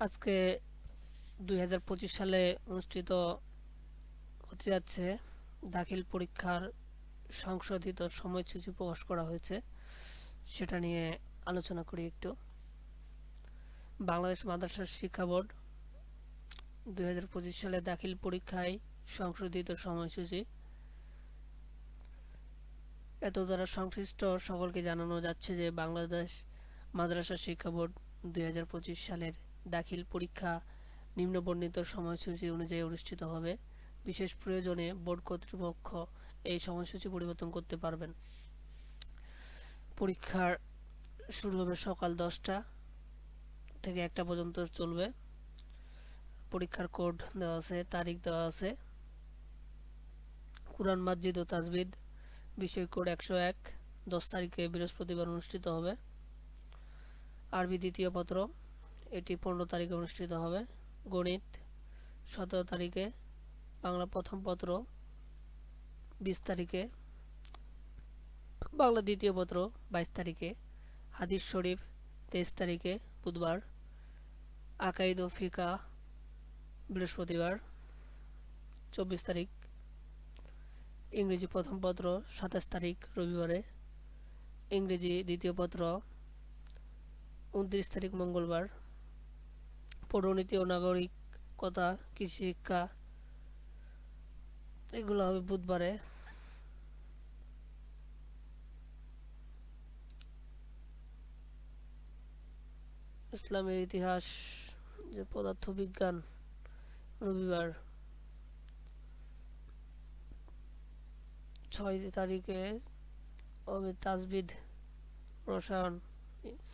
আজকে দুই হাজার পঁচিশ সালে অনুষ্ঠিত হতে যাচ্ছে দাখিল পরীক্ষার সংশোধিত সময়সূচি প্রকাশ করা হয়েছে। সেটা নিয়ে আলোচনা করি একটু। বাংলাদেশ মাদ্রাসা শিক্ষা বোর্ড দু হাজার পঁচিশ সালে দাখিল পরীক্ষায় সংশোধিত সময়সূচি। এত দ্বারা সংশ্লিষ্ট সকলকে জানানো যাচ্ছে যে বাংলাদেশ মাদ্রাসা শিক্ষা বোর্ড দুই হাজার পঁচিশ সালের দাখিল পরীক্ষা নিম্নবর্ণিত সময়সূচি অনুযায়ী অনুষ্ঠিত হবে। বিশেষ প্রয়োজনে বোর্ড কর্তৃপক্ষ এই সময়সূচি পরিবর্তন করতে পারবেন। পরীক্ষার শুরু হবে সকাল দশটা থেকে একটা পর্যন্ত চলবে। পরীক্ষার কোড দেওয়া আছে, তারিখ দেওয়া আছে। কুরআন মাজিদ ও তাজবিদ বিষয় কোড একশো এক, দশ তারিখে বৃহস্পতিবার অনুষ্ঠিত হবে। আরবি দ্বিতীয় পত্র এটি পনেরো তারিখে অনুষ্ঠিত হবে। গণিত সতেরো তারিখে, বাংলা প্রথম পত্র বিশ তারিখে, বাংলা দ্বিতীয় পত্র বাইশ তারিখে, হাদিস শরীফ তেইশ তারিখে, বুধবার, আকাইদ ও ফিকা বৃহস্পতিবার, চব্বিশ তারিখ, ইংরেজি প্রথম পত্র সাতাশ তারিখ রবিবারে, ইংরেজি দ্বিতীয় পত্র উনত্রিশ তারিখ মঙ্গলবার পৌরনীতি ও নাগরিকতা কৃষি শিক্ষা এগুলো হবে বুধবারে। ইসলামের ইতিহাস, যে পদার্থ বিজ্ঞান রবিবার ছয় তারিখে হবে তাজবিদ রসায়ন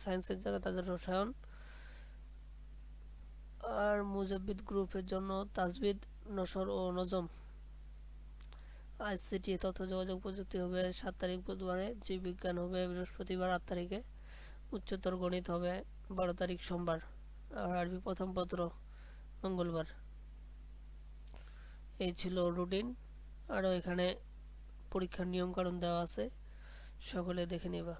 সায়েন্সের যারা তাদের রসায়ন। মুজাব্বিদ গ্রুপের জন্য তাজবিদ, নসর ও নজম। আইসিটি তথ্য যোগাযোগ প্রযুক্তি হবে সাত তারিখ বুধবারে, জীববিজ্ঞান হবে বৃহস্পতিবার আট তারিখে, উচ্চতর গণিত হবে বারো তারিখ সোমবার, আর আরবি প্রথম পত্র মঙ্গলবার। এই ছিল রুটিন। আরও এখানে পরীক্ষার নিয়মকানুন দেওয়া আছে, সকলে দেখে নেবা।